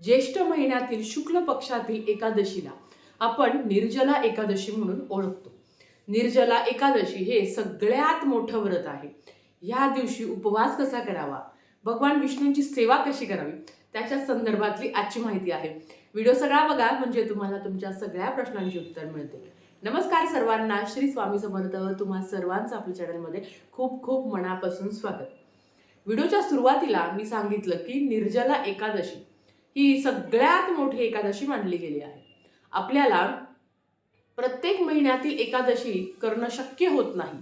ज्येष्ठ महिन्यातील शुक्ल पक्षातील एकादशीला आपण निर्जला एकादशी म्हणून ओळखतो. निर्जला एकादशी हे सगळ्यात मोठं व्रत आहे. ह्या दिवशी उपवास कसा करावा? भगवान विष्णूंची सेवा कशी करावी? त्याच्या संदर्भातली आजची माहिती आहे. व्हिडिओ सगळा बघा म्हणजे तुम्हाला तुमच्या सगळ्या प्रश्नांची उत्तर मिळतील नमस्कार सर्वांना श्री स्वामी समर्थ तुम्हा सर्वांचं आपल्या चॅनलमध्ये खूप खूप मनापासून स्वागत. व्हिडिओच्या सुरुवातीला मी सांगितलं की निर्जला एकादशी ही सगळ्यात मोठी एकादशी मानली गेली आहे. आपल्याला प्रत्येक महिन्यातील एकादशी करणं शक्य होत नाही.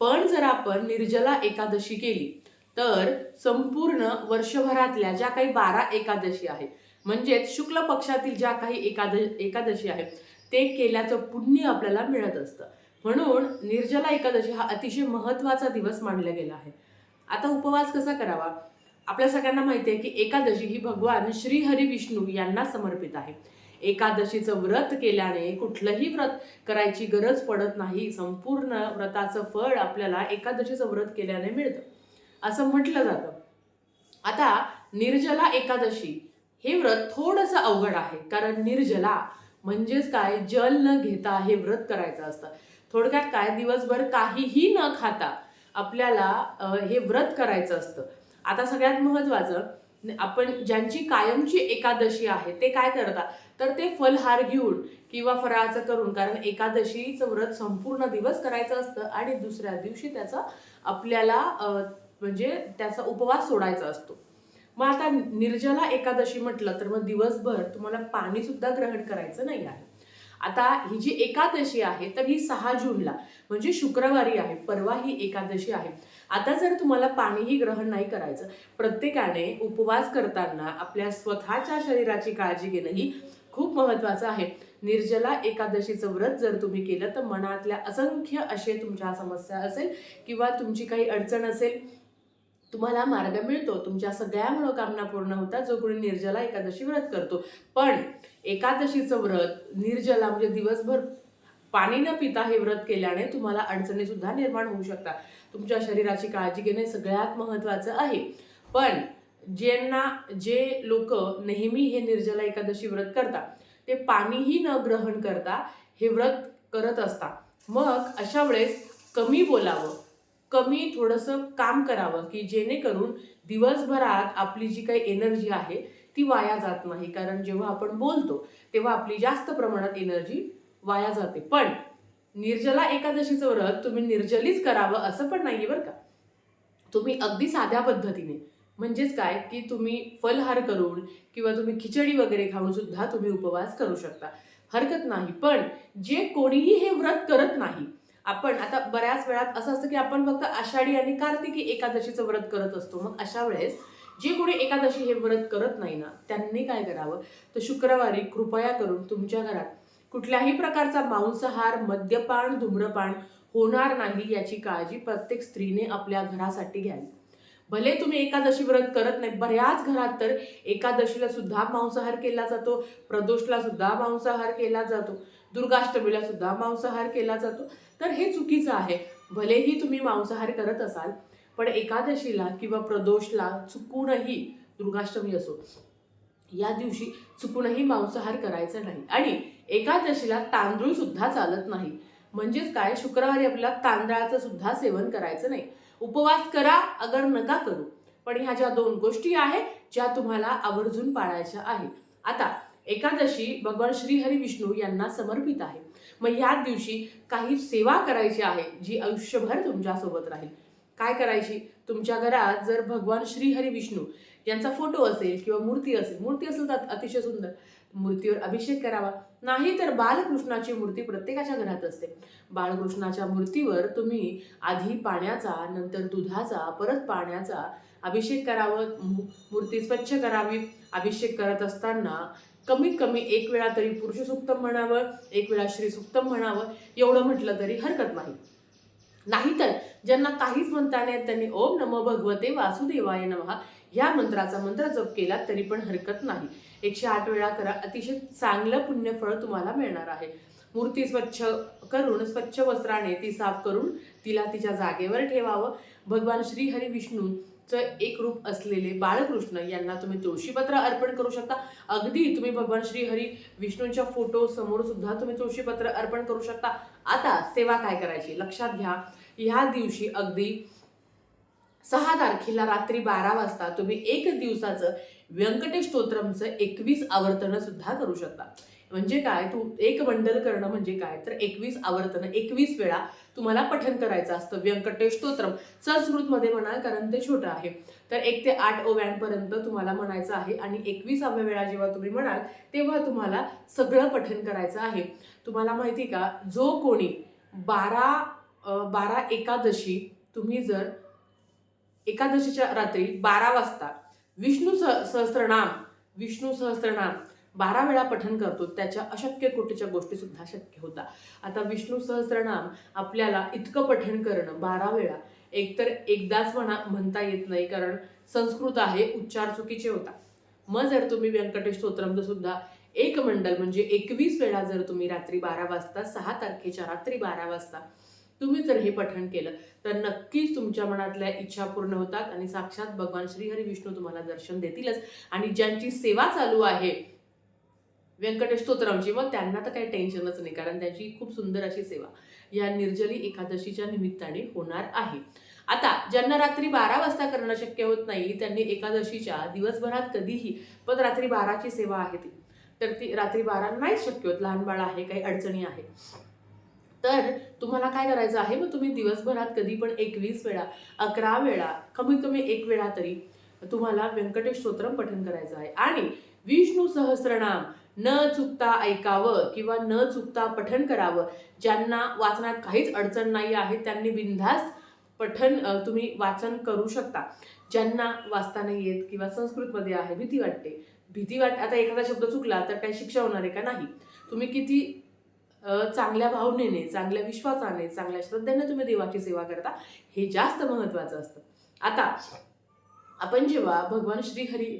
पण जर आपण निर्जला एकादशी केली तर संपूर्ण वर्षभरातल्या ज्या काही बारा एकादशी आहेत म्हणजेच शुक्ल पक्षातील ज्या काही एकाद एकादशी आहेत ते केल्याचं पुण्य आपल्याला मिळत असतं. म्हणून निर्जला एकादशी हा अतिशय महत्त्वाचा दिवस मानला गेला आहे. आता उपवास कसा करावा? आपल्या सगळ्यांना माहिती आहे की एकादशी ही भगवान श्री हरी विष्णू यांना समर्पित आहे. एकादशीचं व्रत केल्याने कुठलंही व्रत करायची गरज पडत नाही. संपूर्ण व्रताचं फळ आपल्याला एकादशीचं व्रत केल्याने मिळतं. असं म्हटलं जातं. आता निर्जला एकादशी हे व्रत थोडंसं अवघड आहे. कारण निर्जला म्हणजेच काय? जल न घेता हे व्रत करायचं असतं. थोडक्यात काय? दिवसभर काहीही न खाता आपल्याला हे व्रत करायचं असतं. आता सगळ्यात महत्त्वाचं आपण ज्यांची कायमची एकादशी आहे ते काय करतात? तर ते फलहार घेऊन किंवा फराळाचं करून कारण एकादशीचं व्रत संपूर्ण दिवस करायचं असतं आणि दुसऱ्या दिवशी त्याचा आपल्याला म्हणजे त्याचा उपवास सोडायचा असतो. मग आता निर्जला एकादशी म्हटलं तर मग दिवसभर तुम्हाला पाणी सुद्धा ग्रहण करायचं नाही आहे. आता ही जी एकादशी आहे तर ही सहा जूनला म्हणजे शुक्रवारी आहे परवा ही एकादशी आहे. आता जर तुम्हाला पाणीही ग्रहण नाही करायचं प्रत्येकाने उपवास करताना आपल्या स्वतःच्या शरीराची काळजी घेणं ही खूप महत्त्वाचं आहे. निर्जला एकादशीचं व्रत जर तुम्ही केलं तर मनातल्या असंख्य असे तुमच्या समस्या असेल किंवा तुमची काही अडचण असेल तुम्हाला मार्ग मिळतो. तुमच्या सगळ्या मनोकामना पूर्ण होतात जो कोणी निर्जला एकादशी व्रत करतो. पण एकादशीचं व्रत निर्जला म्हणजे दिवसभर पाणी न पिता हे व्रत केल्याने तुम्हाला अडचणीसुद्धा निर्माण होऊ शकतात. तुमच्या शरीराची काळजी घेणे सगळ्यात महत्त्वाचं आहे. पण ज्यांना जे लोक नेहमी हे निर्जला एकादशी व्रत करतात ते पाणीही न ग्रहण करता हे व्रत करत असतात. मग अशा वेळेस कमी बोलावं कमी थोडंसं काम करावं की जेणेकरून दिवसभरात आपली जी काही एनर्जी आहे ती वाया जात नाही. कारण जेव्हा आपण बोलतो तेव्हा आपली जास्त प्रमाणात एनर्जी वाया जाते. पण निर्जला एकादशीचं व्रत तुम्ही निर्जलीच करावं असं पण नाहीये बरं का. तुम्ही अगदी साध्या पद्धतीने म्हणजेच काय की तुम्ही फलहार करून किंवा तुम्ही खिचडी वगैरे खाऊन सुद्धा तुम्ही उपवास करू शकता. हरकत नाही पण जे कोणीही हे व्रत करत नाही आपण आता बऱ्याच वेळात असं असतं की आपण फक्त आषाढी आणि कार्तिकी एकादशीचं व्रत करत असतो. मग अशा वेळेस जे कोणी एकादशी हे व्रत करत नाही ना त्यांनी काय करावं? तर शुक्रवारी कृपया करून तुमच्या घरात कुठल्याही प्रकारचा मांसाहार मद्यपान धूम्रपान होणार नाही याची काळजी प्रत्येक स्त्रीने आपल्या घरासाठी घ्यावी. भले तुम्ही एकादशी व्रत करत नाही बऱ्याच घरात तर एकादशीला सुद्धा मांसाहार केला जातो प्रदोषला सुद्धा मांसाहार केला जातो दुर्गाष्टमीला सुद्धा मांसाहार केला जातो. तर हे चुकीचं आहे. भलेही तुम्ही मांसाहार करत असाल पण एकादशीला किंवा प्रदोषला चुकूनही दुर्गाष्टमी असो या दिवशी चुकूनही मांसाहार करायचा नाही. आणि एकादशीला तांदूळ सुद्धा चालत नाही. म्हणजेच काय? शुक्रवारी आपल्याला तांदळाचं सुद्धा सेवन करायचं नाही. उपवास करा अगर नका करू. पण ह्या ज्या दोन गोष्टी आहेत ज्या तुम्हाला आवर्जून पाळायच्या आहेत. आता एकादशी भगवान श्रीहरी विष्णू यांना समर्पित आहे. मग या दिवशी काही सेवा करायची आहे जी आयुष्यभर तुमच्यासोबत राहील. काय करायची? तुमच्या घरात जर भगवान श्रीहरी विष्णू यांचा फोटो असेल किंवा मूर्ती असेल मूर्ती असेल तर अतिशय सुंदर. मूर्तीवर अभिषेक करावा. नाही तर बालकृष्णाची मूर्ती प्रत्येकाच्या घरात असते. बाळकृष्णाच्या मूर्तीवर तुम्ही आधी पाण्याचा नंतर दुधाचा परत पाण्याचा अभिषेक करावं मूर्ती स्वच्छ करावी. अभिषेक करत असताना कमीत कमी एक वेळा तरी पुरुष सुक्तम म्हणावं एक वेळा श्री सुक्तम म्हणावं एवढं म्हटलं तरी हरकत नाही. नाहीतर ज्यांना काहीच म्हणता नाही त्यांनी ओम नमो भगवते वासुदेवाय नमः ह्या मंत्राचा मंत्र जप केला तरी पण हरकत नाही. एकशे आठ वेळा करा अतिशय चांगलं पुण्यफळ तुम्हाला मिळणार आहे. मूर्ती स्वच्छ करून स्वच्छ वस्त्राने ती साफ करून तिला तिच्या जागेवर ठेवावं. भगवान श्री हरी विष्णू एक रूप असलेले बाळकृष्ण यांना तुम्ही तुळशीपत्र अर्पण करू शकता. अगदी तुम्ही भगवान श्री हरी विष्णूंच्या फोटो समोर सुद्धा तुम्ही तुळशीपत्र अर्पण करू शकता. आता सेवा काय करायची? लक्षात घ्या ह्या दिवशी अगदी सहा तारखेला रात्री बारा वाजता तुम्ही एक दिवसाचं व्यंकटेश स्तोत्रमचं एकवीस आवर्तनं सुद्धा करू शकता. म्हणजे काय? तू एक बंडल करणं म्हणजे काय? तर एकवीस आवर्तनं एकवीस वेळा तुम्हाला पठन करायचं असतं. व्यंकटेश स्तोत्रम. संस्कृतमध्ये म्हणाल कारण ते छोटं आहे. तर एक ते आठ ओव्यांपर्यंत तुम्हाला म्हणायचं आहे. आणि एकवीसाव्या वेळा जेव्हा तुम्ही म्हणाल तेव्हा तुम्हाला सगळं पठन करायचं आहे. तुम्हाला माहिती का? जो कोणी बारा बारा एकादशी तुम्ही जर एकादशीच्या रात्री बारा वाजता विष्णू सह सहस्त्रनाम विष्णू सहस्त्रनाम बारा वेळा पठन करतो त्याच्या अशक्य कोटीच्या गोष्टी सुद्धा शक्य होता आता विष्णू सहस्त्रनाम आपल्याला इतकं पठन करणं बारा वेळा एकतर एकदाच म्हणा म्हणता येत नाही कारण संस्कृत आहे उच्चार चुकीचे होता मग जर तुम्ही व्यंकटेश स्तोत्रमचं सुद्धा एक मंडल म्हणजे एकवीस वेळा जर तुम्ही रात्री बारा वाजता सहा तारखेच्या रात्री बारा वाजता तुम्ही जर हे पठण केलं तर नक्कीच तुमच्या मनातल्या इच्छा पूर्ण होतात आणि साक्षात भगवान श्रीहरी विष्णू तुम्हाला दर्शन देतीलच. आणि ज्यांची सेवा चालू आहे व्यंकटेश स्तोत्रामची मग त्यांना तर काही टेन्शनच नाही कारण त्यांची खूप सुंदर अशी सेवा. या निर्जली एकादशीच्या निमित्ताने होणार आहे. आता ज्यांना रात्री बारा वाजता करणं शक्य होत नाही त्यांनी एकादशीच्या दिवसभरात कधीही पण रात्री बाराची सेवा आहे ती. तर ती रात्री बारा नाहीच शक्य होत लहान बाळ आहे काही अडचणी आहे. तर तुम्हाला काय करायचं आहे? मग तुम्ही दिवसभरात कधी पण एकवीस वेळा अकरा वेळा कमीत कमी एक वेळा तरी तुम्हाला व्यंकटेश स्तोत्रम पठन करायचं आहे. आणि विष्णू सहस्रनाम न चुकता ऐकावं किंवा न चुकता पठन करावं ज्यांना वाचनात काहीच अडचण नाही आहे त्यांनी बिनधास्त पठन तुम्ही वाचन करू शकता. ज्यांना वाचता नाही येत किंवा संस्कृतमध्ये आहे भीती वाटते. भीती वाट आता एखादा शब्द चुकला तर काही शिक्षा होणार आहे का? नाही. तुम्ही किती चांगल्या भावनेने चांगल्या विश्वासाने चांगल्या श्रद्धेने तुम्ही देवाची सेवा करता हे जास्त महत्वाचं असतं. आता आपण जेव्हा भगवान श्रीहरी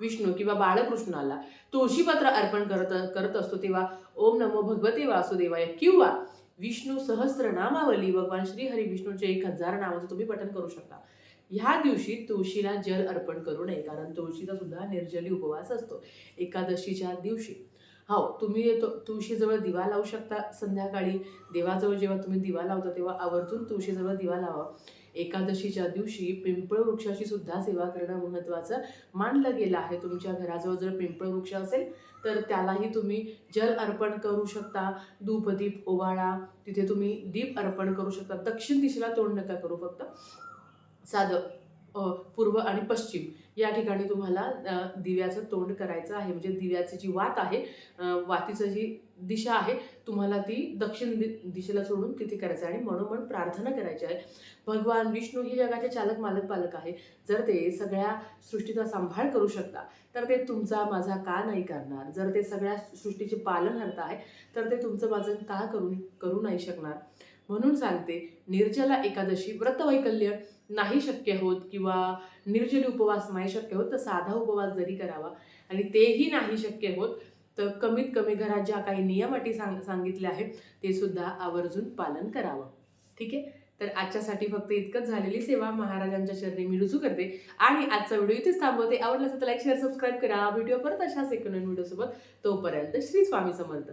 विष्णू किंवा बाळकृष्णाला तुळशीपत्र अर्पण करत करत असतो तेव्हा ओम नमो भगवते वासुदेवाय किंवा विष्णू सहस्र नामावली भगवान श्रीहरी विष्णूचे एक हजार नावाचं तुम्ही पठन करू शकता. ह्या दिवशी तुळशीला जल अर्पण करू नये कारण तुळशीचा सुद्धा निर्जली उपवास असतो एकादशीच्या दिवशी. हो तुम्ही तो तुळशीजवळ दिवा लावू शकता संध्याकाळी. देवाजवळ जेव्हा तुम्ही दिवा लावता तेव्हा आवर्जून तुळशीजवळ दिवा लावा. एकादशीच्या दिवशी पिंपळ वृक्षाची सुद्धा सेवा करणं महत्त्वाचं मानलं गेलं आहे. तुमच्या घराजवळ जर पिंपळ वृक्ष असेल तर त्यालाही तुम्ही जल अर्पण करू शकता. धूपदीप ओवाळा तिथे तुम्ही दीप अर्पण करू शकता. दक्षिण दिशेला तोंड नका करू फक्त. साधं पूर्व आणि पश्चिम. या ठिकाणी तुम्हाला दिव्याचं तोंड करायचं आहे. म्हणजे दिव्याची जी वात आहे वातीचं जी दिशा आहे तुम्हाला ती दक्षिण दि दिशेला सोडून तिथे करायचं आहे. आणि मनोमन प्रार्थना करायची आहे. भगवान विष्णू हे जगाचे चालक मालक पालक आहे. जर ते सगळ्या सृष्टीचा सांभाळ करू शकता तर ते तुमचा माझा का नाही करणार? जर ते सगळ्या सृष्टीचे पालन पालनकर्ता आहे तर ते तुमचं माझं का करू करू नाही शकणार? म्हणून सांगते निर्जला एकादशी व्रतवैकल्य नाही शक्य होत किंवा निर्जली उपवास नाही शक्य होत तर साधा उपवास जरी करावा आणि तेही नाही शक्य होत तर कमीत कमी घरात ज्या काही नियम अटी सांग सांगितल्या आहेत ते सुद्धा आवर्जून पालन करावं. ठीक आहे? तर आजच्यासाठी फक्त इतकंच झालेली सेवा. महाराजांच्या चरणी मी रुजू करते आणि आजचा व्हिडिओ इथेच थांबवते. आवडला असेल तर लाईक शेअर सबस्क्राईब करा. व्हिडिओ परत अशाच एक नवीन व्हिडिओसोबत. तोपर्यंत श्री स्वामी समर्थ.